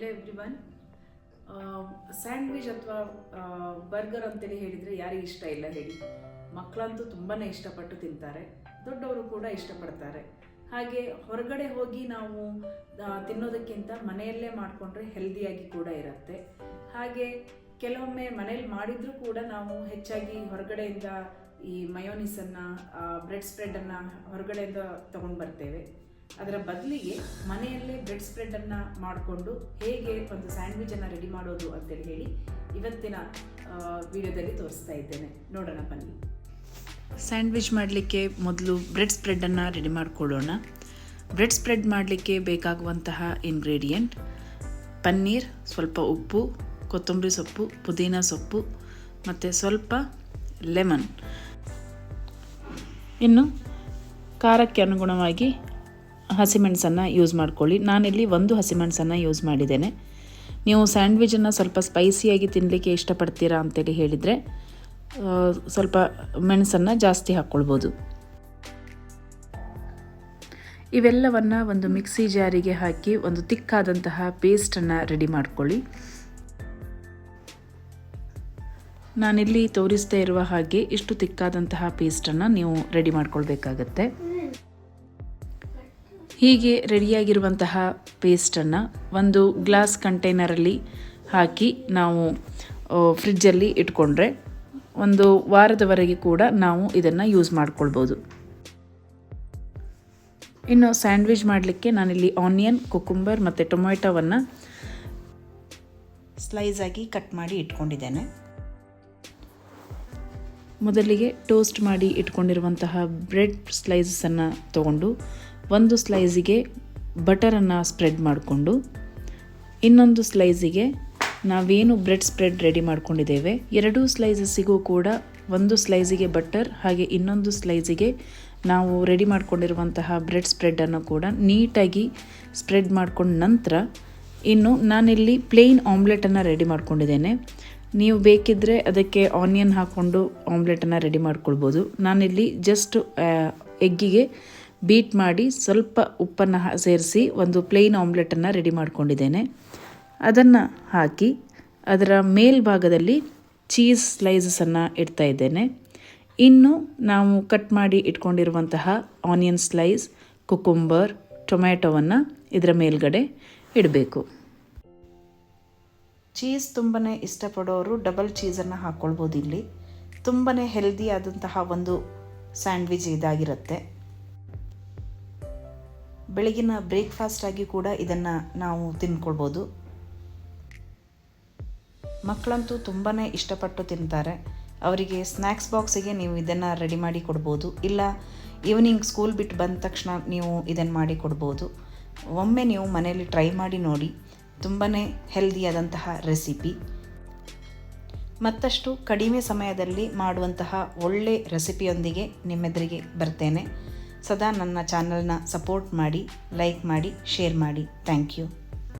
Hello everyone sandwich ಅಥವಾ burger ಅಂತೇಳಿ ಹೇಳಿದರೆ ಯಾರಿಗೆ ಇಷ್ಟ ಇಲ್ಲ ಹೇಳಿ. ಮಕ್ಕಳಂತೂ ತುಂಬಾ ಇಷ್ಟಪಟ್ಟು ತಿಂತಾರೆ. ದೊಡ್ಡವರು ಕೂಡ ಇಷ್ಟಪಡ್ತಾರೆ. ಹಾಗೆ ಹೊರಗಡೆ ಹೋಗಿ ನಾವು ತಿನ್ನೋದಕ್ಕಿಂತ ಮನೆಯಲ್ಲೇ ಮಾಡಿಕೊಂಡ್ರೆ ಹೆಲ್ದಿಯಾಗಿ ಕೂಡ ಇರುತ್ತೆ. ಹಾಗೆ ಕೆಲವೊಮ್ಮೆ ಮನೇಲಿ ಮಾಡಿದರೂ ಕೂಡ ನಾವು ಹೆಚ್ಚಾಗಿ ಹೊರಗಡೆಯಿಂದ ಈ ಮಯೋನಿಸನ್ನು ಬ್ರೆಡ್ ಸ್ಪ್ರೆಡನ್ನು ಹೊರಗಡೆಯಿಂದ ತೊಗೊಂಡು ಬರ್ತೇವೆ. ಅದರ ಬದಲಿಗೆ ಮನೆಯಲ್ಲೇ ಬ್ರೆಡ್ ಸ್ಪ್ರೆಡನ್ನು ಮಾಡಿಕೊಂಡು ಹೇಗೆ ಒಂದು ಸ್ಯಾಂಡ್ವಿಚನ್ನು ರೆಡಿ ಮಾಡೋದು ಅಂತೇಳಿ ಹೇಳಿ ಇವತ್ತಿನ ವಿಡಿಯೋದಲ್ಲಿ ತೋರಿಸ್ತಾ ಇದ್ದೇನೆ. ನೋಡೋಣ, ಬನ್ನಿ. ಸ್ಯಾಂಡ್ವಿಚ್ ಮಾಡಲಿಕ್ಕೆ ಮೊದಲು ಬ್ರೆಡ್ ಸ್ಪ್ರೆಡನ್ನು ರೆಡಿ ಮಾಡಿಕೊಳ್ಳೋಣ. ಬ್ರೆಡ್ ಸ್ಪ್ರೆಡ್ ಮಾಡಲಿಕ್ಕೆ ಬೇಕಾಗುವಂತಹ ಇಂಗ್ರೀಡಿಯೆಂಟ್ ಪನ್ನೀರ್, ಸ್ವಲ್ಪ ಉಪ್ಪು, ಕೊತ್ತಂಬರಿ ಸೊಪ್ಪು, ಪುದೀನ ಸೊಪ್ಪು, ಮತ್ತು ಸ್ವಲ್ಪ ಲೆಮನ್ ಇನ್ನು, ಖಾರಕ್ಕೆ ಅನುಗುಣವಾಗಿ ಹಸಿಮೆಣಸನ್ನು ಯೂಸ್ ಮಾಡ್ಕೊಳ್ಳಿ. ನಾನಿಲ್ಲಿ ಒಂದು ಹಸಿಮೆಣಸನ್ನು ಯೂಸ್ ಮಾಡಿದ್ದೇನೆ. ನೀವು ಸ್ಯಾಂಡ್ವಿಚನ್ನು ಸ್ವಲ್ಪ ಸ್ಪೈಸಿಯಾಗಿ ತಿನ್ನಲಿಕ್ಕೆ ಇಷ್ಟಪಡ್ತೀರಾ ಅಂತೇಳಿ ಹೇಳಿದರೆ ಸ್ವಲ್ಪ ಮೆಣಸನ್ನು ಜಾಸ್ತಿ ಹಾಕ್ಕೊಳ್ಬೋದು. ಇವೆಲ್ಲವನ್ನು ಒಂದು ಮಿಕ್ಸಿ ಜಾರಿಗೆ ಹಾಕಿ ಒಂದು ತಿಕ್ಕಾದಂತಹ ಪೇಸ್ಟನ್ನು ರೆಡಿ ಮಾಡ್ಕೊಳ್ಳಿ. ನಾನಿಲ್ಲಿ ತೋರಿಸ್ತಾ ಇರುವ ಹಾಗೆ ಇಷ್ಟು ತಿಕ್ಕಾದಂತಹ ಪೇಸ್ಟನ್ನು ನೀವು ರೆಡಿ ಮಾಡ್ಕೊಳ್ಬೇಕಾಗತ್ತೆ. ಹೀಗೆ ರೆಡಿಯಾಗಿರುವಂತಹ ಪೇಸ್ಟನ್ನು ಒಂದು ಗ್ಲಾಸ್ ಕಂಟೈನರಲ್ಲಿ ಹಾಕಿ ನಾವು ಫ್ರಿಜ್ಜಲ್ಲಿ ಇಟ್ಕೊಂಡ್ರೆ ಒಂದು ವಾರದವರೆಗೆ ಕೂಡ ನಾವು ಇದನ್ನು ಯೂಸ್ ಮಾಡ್ಕೊಳ್ಬೋದು. ಇನ್ನು ಸ್ಯಾಂಡ್ವಿಚ್ ಮಾಡಲಿಕ್ಕೆ ನಾನಿಲ್ಲಿ ಆನಿಯನ್, ಕುಕುಂಬರ್ ಮತ್ತು ಟೊಮೆಟೊವನ್ನು ಸ್ಲೈಸ್ ಆಗಿ ಕಟ್ ಮಾಡಿ ಇಟ್ಕೊಂಡಿದ್ದೇನೆ. ಮೊದಲಿಗೆ ಟೋಸ್ಟ್ ಮಾಡಿ ಇಟ್ಕೊಂಡಿರುವಂತಹ ಬ್ರೆಡ್ ಸ್ಲೈಸನ್ನು ತಗೊಂಡು ಒಂದು ಸ್ಲೈಸಿಗೆ ಬಟರನ್ನು ಸ್ಪ್ರೆಡ್ ಮಾಡಿಕೊಂಡು, ಇನ್ನೊಂದು ಸ್ಲೈಸಿಗೆ ನಾವೇನು ಬ್ರೆಡ್ ಸ್ಪ್ರೆಡ್ ರೆಡಿ ಮಾಡ್ಕೊಂಡಿದ್ದೇವೆ, ಎರಡೂ ಸ್ಲೈಸಸ್ಸಿಗೂ ಕೂಡ ಒಂದು ಸ್ಲೈಸಿಗೆ ಬಟರ್, ಹಾಗೆ ಇನ್ನೊಂದು ಸ್ಲೈಸಿಗೆ ನಾವು ರೆಡಿ ಮಾಡಿಕೊಂಡಿರುವಂತಹ ಬ್ರೆಡ್ ಸ್ಪ್ರೆಡ್ಡನ್ನು ಕೂಡ ನೀಟಾಗಿ ಸ್ಪ್ರೆಡ್ ಮಾಡ್ಕೊಂಡ ನಂತರ, ಇನ್ನು ನಾನಿಲ್ಲಿ ಪ್ಲೇನ್ ಆಮ್ಲೆಟನ್ನು ರೆಡಿ ಮಾಡ್ಕೊಂಡಿದ್ದೇನೆ. ನೀವು ಬೇಕಿದ್ದರೆ ಅದಕ್ಕೆ ಆನಿಯನ್ ಹಾಕ್ಕೊಂಡು ಆಮ್ಲೆಟನ್ನು ರೆಡಿ ಮಾಡ್ಕೊಳ್ಬೋದು. ನಾನಿಲ್ಲಿ ಜಸ್ಟ್ ಎಗ್ಗಿಗೆ ಬೀಟ್ ಮಾಡಿ ಸ್ವಲ್ಪ ಉಪ್ಪನ್ನು ಸೇರಿಸಿ ಒಂದು ಪ್ಲೇನ್ ಆಮ್ಲೆಟನ್ನು ರೆಡಿ ಮಾಡ್ಕೊಂಡಿದ್ದೇನೆ. ಅದನ್ನು ಹಾಕಿ ಅದರ ಮೇಲ್ಭಾಗದಲ್ಲಿ ಚೀಸ್ ಸ್ಲೈಸಸನ್ನು ಇಡ್ತಾ ಇದ್ದೇನೆ. ಇನ್ನು ನಾವು ಕಟ್ ಮಾಡಿ ಇಟ್ಕೊಂಡಿರುವಂತಹ ಆನಿಯನ್ ಸ್ಲೈಸ್, ಕುಕುಂಬರ್ ಟೊಮ್ಯಾಟೊವನ್ನು ಇದರ ಮೇಲ್ಗಡೆ ಇಡಬೇಕು. ಚೀಸ್ ತುಂಬಾ ಇಷ್ಟಪಡೋರು ಡಬಲ್ ಚೀಸನ್ನು ಹಾಕ್ಕೊಳ್ಬೋದು ಇಲ್ಲಿ. ತುಂಬಾ ಹೆಲ್ದಿ ಆದಂತಹ ಒಂದು ಸ್ಯಾಂಡ್ವಿಚ್ ಇದಾಗಿರುತ್ತೆ. ಬೆಳಗಿನ ಬ್ರೇಕ್ಫಾಸ್ಟ್ ಆಗಿ ಕೂಡ ಇದನ್ನು ನಾವು ತಿನ್ಕೊಳ್ಬೋದು. ಮಕ್ಕಳಂತೂ ತುಂಬಾ ಇಷ್ಟಪಟ್ಟು ತಿಂತಾರೆ. ಅವರಿಗೆ ಸ್ನ್ಯಾಕ್ಸ್ ಬಾಕ್ಸಿಗೆ ನೀವು ಇದನ್ನು ರೆಡಿ ಮಾಡಿ ಕೊಡ್ಬೋದು. ಇಲ್ಲ ಈವ್ನಿಂಗ್ ಸ್ಕೂಲ್ ಬಿಟ್ಟು ಬಂದ ತಕ್ಷಣ ನೀವು ಇದನ್ನು ಮಾಡಿ ಕೊಡ್ಬೋದು. ಒಮ್ಮೆ ನೀವು ಮನೆಯಲ್ಲಿ ಟ್ರೈ ಮಾಡಿ ನೋಡಿ ತುಂಬಾ ಹೆಲ್ದಿಯಾದಂತಹ ರೆಸಿಪಿ ಮತ್ತಷ್ಟು ಕಡಿಮೆ ಸಮಯದಲ್ಲಿ ಮಾಡುವಂತಹ ಒಳ್ಳೆ ರೆಸಿಪಿಯೊಂದಿಗೆ ನಿಮ್ಮೆದುರಿಗೆ ಬರ್ತೇನೆ. ಸದಾ ನನ್ನ ಚಾನಲ್ನ ಸಪೋರ್ಟ್ ಮಾಡಿ ಲೈಕ್ ಮಾಡಿ ಶೇರ್ ಮಾಡಿ. Thank you.